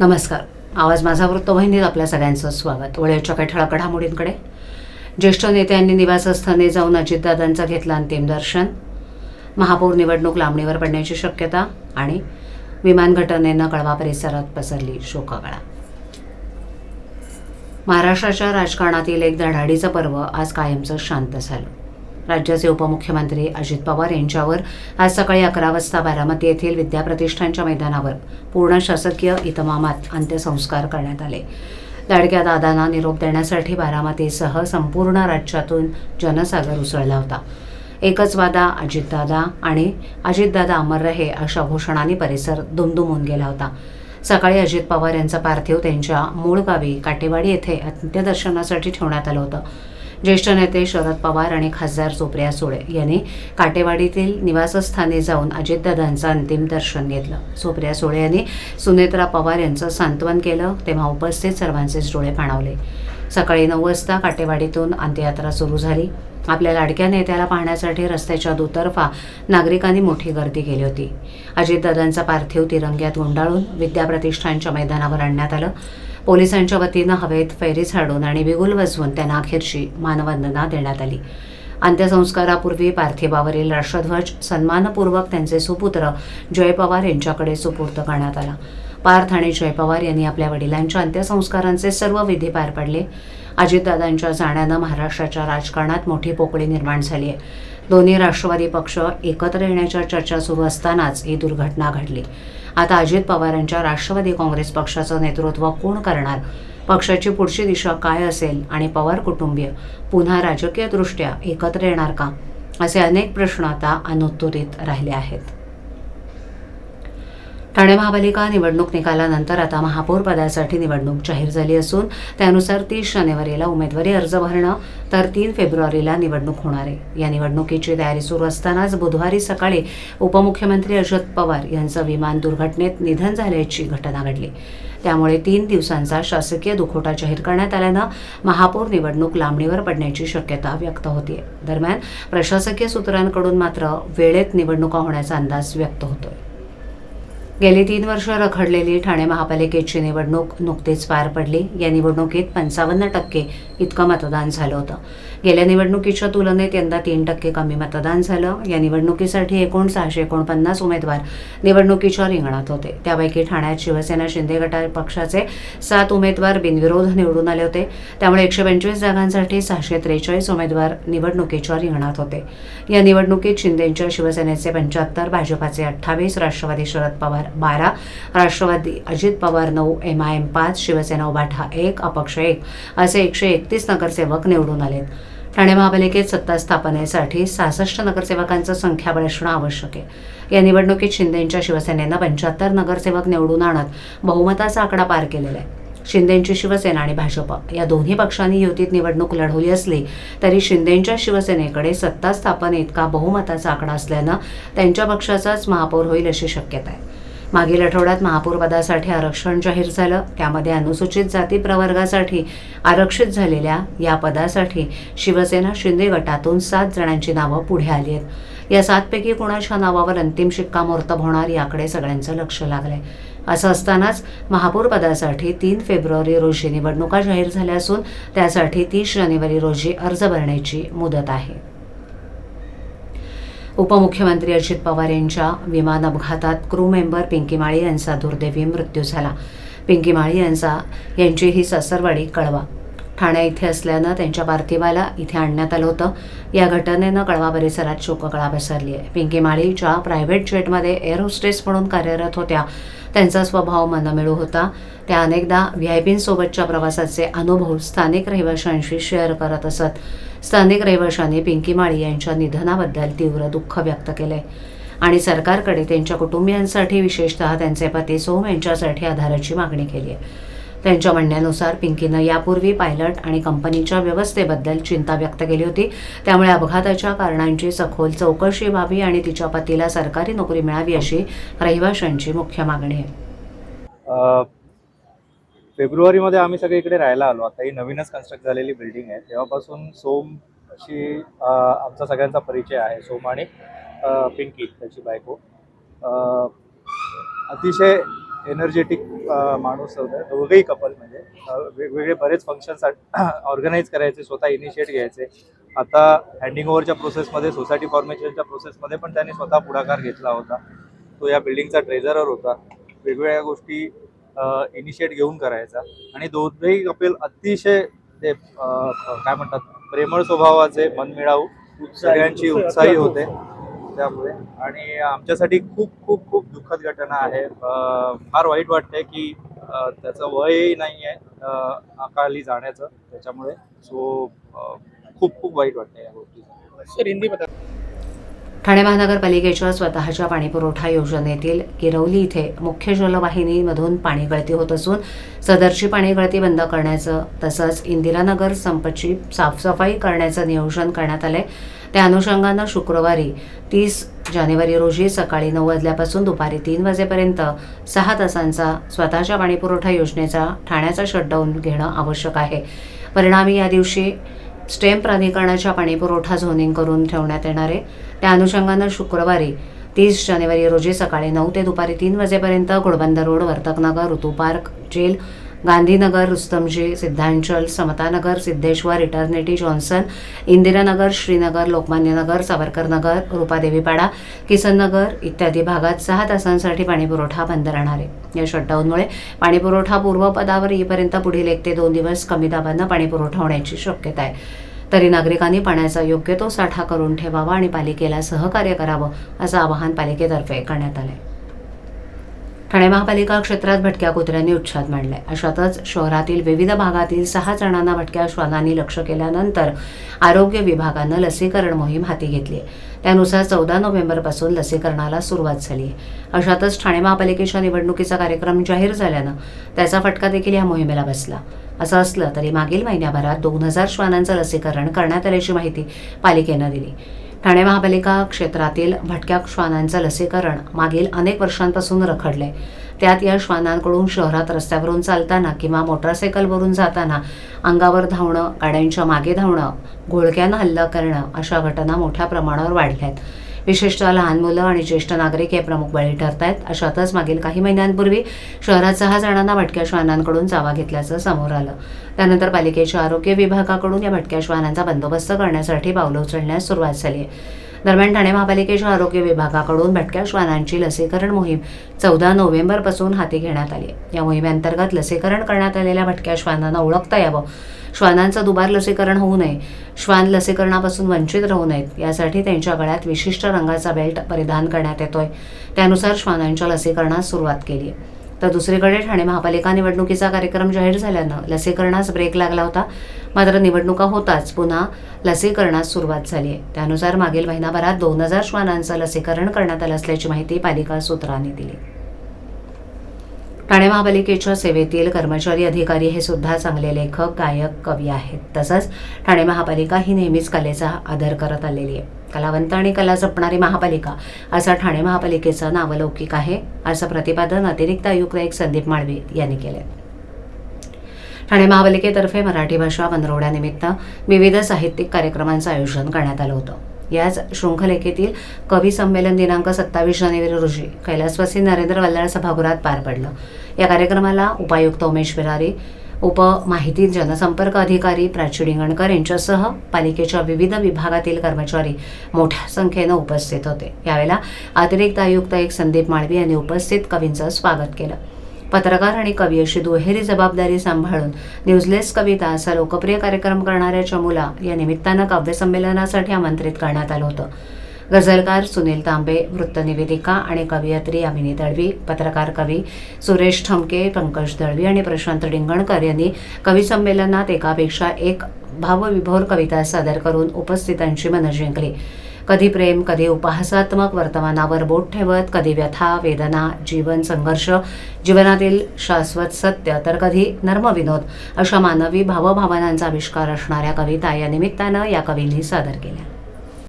नमस्कार. आवाज माझा वृत्तवाहिनीत आपल्या सगळ्यांचं स्वागत. वळेच्या काही ठळक घडामोडींकडे. ज्येष्ठ नेत्यांनी निवासस्थानी जाऊन अजितदादांचं घेतलं अंतिम दर्शन. महापौर निवडणूक लांबणीवर पडण्याची शक्यता आणि विमान घटनेनं कळवा परिसरात पसरली शोककळा महाराष्ट्राच्या राजकारणातील एक धडाडीचं पर्व आज कायमचं शांत झालं. राज्याचे उपमुख्यमंत्री अजित पवार यांच्यावर आज सकाळी अकरा वाजता बारामती येथील विद्याप्रतिष्ठानच्या मैदानावर पूर्ण शासकीय इतमामात अंत्यसंस्कार करण्यात आले. लाडक्या दादांना निरोप देण्यासाठी बारामतीसह संपूर्ण राज्यातून जनसागर उसळला होता. एकच वादा अजितदादा आणि अजितदादा अमर रहे अशा घोषणांनी परिसर दुमदुमून गेला होता. सकाळी अजित पवार यांचं पार्थिव त्यांच्या मूळ गावी काटेवाडी येथे अंत्यदर्शनासाठी ठेवण्यात आलं होतं. ज्येष्ठ नेते शरद पवार आणि खासदार सुप्रिया सुळे यांनी काटेवाडीतील निवासस्थानी जाऊन अजितदादांचं अंतिम दर्शन घेतलं. सुप्रिया सुळे यांनी सुनेत्रा पवार यांचं सांत्वन केलं तेव्हा उपस्थित सर्वांचे डोळे पाणावले. सकाळी नऊ वाजता काटेवाडीतून अंत्ययात्रा सुरू झाली. आपल्या लाडक्या नेत्याला पाहण्यासाठी रस्त्याच्या दुतर्फा नागरिकांनी मोठी गर्दी केली होती. अजितदादांचा पार्थिव तिरंग्यात गुंडाळून विद्याप्रतिष्ठानच्या मैदानावर आणण्यात आलं. पोलिसांच्या वतीनं हवेत फैरी झाडून आणि बिगुल वाजवून त्यांना अखेरची मानवंदना देण्यात आली. अंत्यसंस्कारापूर्वी पार्थिवावरील राष्ट्रध्वज सन्मानपूर्वक त्यांचे सुपुत्र जय पवार यांच्याकडे सुपूर्द करण्यात आला. पार्थ आणि जय पवार यांनी आपल्या वडिलांच्या अंत्यसंस्कारांचे सर्व विधी पार पडले. अजितदादांच्या जाण्यानं महाराष्ट्राच्या राजकारणात मोठी पोकळी निर्माण झाली आहे. दोन्ही राष्ट्रवादी पक्ष एकत्र येण्याच्या चर्चा सुरू असतानाच ही दुर्घटना घडली. आता अजित पवारांच्या राष्ट्रवादी काँग्रेस पक्षाचं नेतृत्व कोण करणार? पक्षाची पुढची दिशा काय असेल आणि पवार कुटुंबीय पुन्हा राजकीयदृष्ट्या एकत्र येणार का? असे अनेक प्रश्न आता अनुत्तरित राहिले आहेत. ठाणे महापालिका निवडणूक निकालानंतर आता महापौर पदासाठी निवडणूक जाहीर झाली असून त्यानुसार तीस जानेवारीला उमेदवारी अर्ज भरणं तर तीन फेब्रुवारीला निवडणूक होणार आहे. या निवडणुकीची तयारी सुरू असतानाच बुधवारी सकाळी उपमुख्यमंत्री अजित पवार यांचं विमान दुर्घटनेत निधन झाल्याची घटना घडली. त्यामुळे तीन दिवसांचा शासकीय दुखोटा जाहीर करण्यात आल्यानं महापौर निवडणूक लांबणीवर पडण्याची शक्यता व्यक्त होती दरम्यान प्रशासकीय सूत्रांकडून मात्र वेळेत निवडणुका होण्याचा अंदाज व्यक्त होतोय. गेली तीन वर्ष रखडलेली ठाणे महापालिकेची निवडणूक नुकतीच पार पडली. या निवडणुकीत पंचावन्न टक्के इतकं मतदान झालं होतं. गेल्या निवडणुकीच्या तुलनेत यंदा तीन टक्के कमी मतदान झालं. या निवडणुकीसाठी एकूण सहाशे एकोणपन्नास उमेदवार निवडणुकीच्या रिंगणात होते. त्यापैकी ठाण्यात शिवसेना शिंदे गटा पक्षाचे सात उमेदवार बिनविरोध निवडून आले होते. त्यामुळे एकशे पंचवीस जागांसाठी सहाशे त्रेचाळीस उमेदवार निवडणुकीच्या रिंगणात होते. या निवडणुकीत शिंदेच्या शिवसेनेचे पंच्याहत्तर भाजपाचे अठ्ठावीस राष्ट्रवादी शरद पवार बारा. राष्ट्रवादी अजित पवार नऊ एम आय एम पाच शिवसेना उभाठा एक अपक्ष एक असे एकशे एकतीस नगरसेवक निवडून आलेत. ठाणे महापालिकेत सत्ता स्थापनेसाठी सहासष्ट नगरसेवकांचं संख्याबळ असणं आवश्यक आहे. या निवडणुकीत शिंदेंच्या शिवसेनेनं पंच्याहत्तर नगरसेवक निवडून आणत बहुमताचा आकडा पार केलेला आहे. शिंदेंची शिवसेना आणि भाजप या दोन्ही पक्षांनी युतीत निवडणूक लढवली असली तरी शिंदेंच्या शिवसेनेकडे सत्ता स्थापने इतका बहुमताचा आकडा असल्यानं त्यांच्या पक्षाचाच महापौर होईल अशी शक्यता आहे. मागील आठवड्यात महापौरपदासाठी आरक्षण जाहीर झालं. त्यामध्ये अनुसूचित जाती प्रवर्गासाठी आरक्षित झालेल्या या पदासाठी शिवसेना शिंदे गटातून सात जणांची नावं पुढे आली आहेत. या सातपैकी कोणाच्या नावावर अंतिम शिक्कामोर्तब होणार याकडे सगळ्यांचं लक्ष लागलंय. असं असतानाच महापौरपदासाठी तीन फेब्रुवारी रोजी निवडणुका जाहीर झाल्या असून त्यासाठी तीस जानेवारी रोजी अर्ज भरण्याची मुदत आहे. उपमुख्यमंत्री अजित पवार यांच्या विमान अपघातात क्रू मेंबर पिंकी माळी यांचा दुर्दैवी मृत्यू झाला. पिंकी माळी यांचा यांची ही सासरवाडी कळवा. ठाणे इथे असल्यानं त्यांच्या पार्थिवाला इथे आणण्यात आलं होतं. या घटनेनं कळवा परिसरात शोककळा पसरली आहे. पिंकी माळीच्या प्रायव्हेट जेटमध्ये एअर होस्टेस म्हणून कार्यरत होत्या. त्यांचा स्वभाव मनमिळू होता. त्या अनेकदा व्ही आय पींसोबतच्या प्रवासाचे अनुभव स्थानिक रहिवाशांशी शेअर करत असत. स्थानिक रहिवाशांनी पिंकी माळी यांच्या निधनाबद्दल तीव्र दुःख व्यक्त केले आणि सरकारकडे त्यांच्या कुटुंबियांसाठी विशेषतः त्यांचे पती सोम यांच्यासाठी आधाराची मागणी केली आहे. त्यांच्या म्हणण्यानुसार पिंकीनं यापूर्वी पायलट आणि कंपनीच्या व्यवस्थेबद्दल चिंता व्यक्त केली होती. त्यामुळे अपघाताच्या कारणांची सखोल चौकशी व्हावी आणि तिच्या पतीला सरकारी नोकरी मिळावी अशी रहिवाशांची मुख्य मागणी आहे. फेब्रुवारीमध्ये आम्ही सगळे इकडे राहायला आलो. आता ही नवीनच कन्स्ट्रक्ट झालेली बिल्डिंग आहे. तेव्हापासून सोम अशी आमचा सगळ्यांचा परिचय आहे. सोम आणि पिंकी त्याची बायको. अतिशय एनर्जेटिक माणूस होता. दोघंही कपल म्हणजे. वेगवेगळे बरेच फंक्शन्स ऑर्गनाईज करायचे स्वतः इनिशिएट घ्यायचे. आता हँडिंग ओव्हरच्या प्रोसेसमध्ये सोसायटी फॉर्मेशनच्या प्रोसेसमध्ये पण त्यांनी स्वतः पुढाकार घेतला होता. तो या बिल्डिंगचा ट्रेझरर होता. वेगवेगळ्या गोष्टी इनिशिएट घेऊन करायचा. आणि दोघेही कपिल अतिशय ते काय म्हणतात प्रेमळ स्वभावाचे मनमिळाऊ. सगळ्यांची उत्साही. होते. त्यामुळे. आणि आमच्यासाठी खूप खूप खूप दुःखद घटना आहे. फार वाईट वाटतंय की त्याचं वयही नाही आहे अकाली जाण्याचं. त्याच्यामुळे. सो खूप खूप वाईट वाटतंय या गोष्टी सर हिंदी ठाणे महानगरपालिकेच्या स्वतःच्या पाणीपुरवठा योजनेतील किरवली इथे मुख्य जलवाहिनीमधून पाणी गळती होत असून सदरची पाणी गळती बंद करण्याचं तसंच इंदिरानगर संपची साफसफाई करण्याचं नियोजन करण्यात आलंय. त्या अनुषंगानं शुक्रवारी तीस जानेवारी रोजी सकाळी नऊ वाजल्यापासून दुपारी तीन वाजेपर्यंत सहा तासांचा स्वतःच्या पाणीपुरवठा योजनेचा ठाण्याचा शटडाऊन घेणं आवश्यक आहे. परिणामी या दिवशी स्टेम प्राधिकरणाच्या पाणीपुरवठा झोनिंग करून ठेवण्यात येणार. आहे त्या अनुषंगानं शुक्रवारी तीस जानेवारी रोजी सकाळी नऊ ते दुपारी तीन वाजेपर्यंत Ghodbunder road Vartaknagar Ritu park jail Gandhinagar Rustomjee Siddhachal Samatanagar Siddheshwar Eternity Johnson Indiranagar Srinagar Lokmanyanagar Savarkarnagar Rupadevipada Kisannagar इत्यादी भागात सहा तासांसाठी पाणीपुरवठा बंद राहणार आहे. या शटडाऊनमुळे पाणीपुरवठा पूर्वपदावर येईपर्यंत पुढील एक ते दोन दिवस कमी दाबानं पाणीपुरवठा होण्याची शक्यता आहे. तरी नागरिकांनी पाण्याचा योग्य तो साठा करून ठेवावा आणि पालिकेला सहकार्य करावं असं आवाहन पालिकेतर्फे करण्यात आलं आहे ठाणे महापालिका क्षेत्रात भटक्या कुत्र्यांनी उच्छाद मांडलाय. अशातच शहरातील विविध भागातील सहा जणांना भटक्या श्वानांनी लक्ष केल्यानंतर आरोग्य विभागानं लसीकरण मोहीम हाती घेतली आहे. त्यानुसार चौदा नोव्हेंबरपासून लसीकरणाला सुरुवात झाली आहे. अशातच ठाणे महापालिकेच्या निवडणुकीचा कार्यक्रम जाहीर झाल्यानं त्याचा फटका देखील या मोहिमेला बसला. असं असलं तरी मागील महिन्याभरात दोन हजार श्वानांचं लसीकरण करण्यात आल्याची माहिती पालिकेनं दिली. ठाणे महापालिका क्षेत्रातील भटक्या श्वानांचं लसीकरण मागील अनेक वर्षांपासून रखडले त्यात या श्वानांकडून शहरात रस्त्यावरून चालताना किंवा मोटरसायकलवरून जाताना अंगावर धावणं गाड्यांच्या मागे धावणं घोळक्यानं हल्ला करणं अशा घटना मोठ्या प्रमाणावर वाढल्या आहेत विशेषतः लहान मुलं आणि ज्येष्ठ नागरिक हे प्रमुख बळी ठरत आहेत अशातच मागील काही महिन्यांपूर्वी शहरात सहा जणांना भटक्या श्वानांकडून चावा घेतल्याचं समोर आलं. त्यानंतर पालिकेच्या आरोग्य विभागाकडून या भटक्या श्वानांचा बंदोबस्त करण्यासाठी पावलं उचलण्यास सुरुवात झाली आहे. दरम्यान ठाणे महापालिकेच्या आरोग्य विभागाकडून भटक्या श्वानांची लसीकरण मोहीम चौदा नोव्हेंबरपासून हाती घेण्यात आली आहे. या मोहिमेअंतर्गत लसीकरण करण्यात आलेल्या भटक्या श्वानांना ओळखता यावं श्वानांचं दुबार लसीकरण होऊ नये. श्वान लसीकरणापासून वंचित राहू नयेत. यासाठी त्यांच्या गळ्यात विशिष्ट रंगाचा बेल्ट परिधान करण्यात येतोय. त्यानुसार श्वानांच्या लसीकरणास सुरुवात केली आहे तर दुसरीकडे ठाणे महापालिका निवडणुकीचा कार्यक्रम जाहीर झाल्यानं लसीकरणास ब्रेक लागला होता. मात्र निवडणुका होताच पुन्हा लसीकरणास सुरुवात झाली आहे त्यानुसार मागील महिनाभरात दोन हजार श्वानांचं लसीकरण करण्यात आलं असल्याची माहिती पालिका सूत्रांनी दिली. ठाणे महापालिकेच्या सेवेतील कर्मचारी अधिकारी हे सुद्धा चांगले लेखक गायक कवी आहेत. तसंच ठाणे महापालिका ही नेहमीच कलेचा आदर करत आलेली आहे. कलावंत आणि कला जपणारी महापालिका असा ठाणे महापालिकेचं नावलौकिक आहे असं प्रतिपादन अतिरिक्त आयुक्त एक संदीप माळवी यांनी केलं ठाणे महापालिकेतर्फे मराठी भाषा पंधरवड्यानिमित्त विविध साहित्यिक कार्यक्रमांचं आयोजन करण्यात आलं होतं. याच शृंखलेखेतील कवी संमेलन दिनांक सत्तावीस जानेवारी रोजी कैलासवासी नरेंद्र वल्लाळ सभागृहात पार पडलं. या कार्यक्रमाला उपायुक्त उमेश बिरारी उप माहिती जनसंपर्क अधिकारी प्राची डिंगणकर यांच्यासह पालिकेच्या विविध विभागातील कर्मचारी मोठ्या संख्येनं उपस्थित होते. यावेळेला अतिरिक्त आयुक्त एक संदीप माळवी यांनी उपस्थित कवींचं स्वागत केलं. पत्रकार आणि कवी अशी दुहेरी जबाबदारी सांभाळून न्यूजलेस कविता असा लोकप्रिय कार्यक्रम करणाऱ्या चमुला या निमित्तानं काव्यसंमेलनासाठी आमंत्रित करण्यात आलं होतं. गझलकार सुनील तांबे वृत्तनिवेदिका आणि कवयित्री अमिनी दळवी पत्रकार कवी सुरेश ठमके पंकज दळवी आणि प्रशांत डिंगणकर यांनी कविसंमेलनात एकापेक्षा एक भावविभोर कविता सादर करून उपस्थितांची मनं जिंकली. कधी प्रेम कधी उपहासात्मक वर्तमानावर बोट ठेवत कधी व्यथा वेदना जीवन संघर्ष जीवनातील शाश्वत सत्य तर कधी नर्मविनोद अशा मानवी भावभावनांचा आविष्कार असणाऱ्या कविता या निमित्तानं या कवींनी सादर केल्या.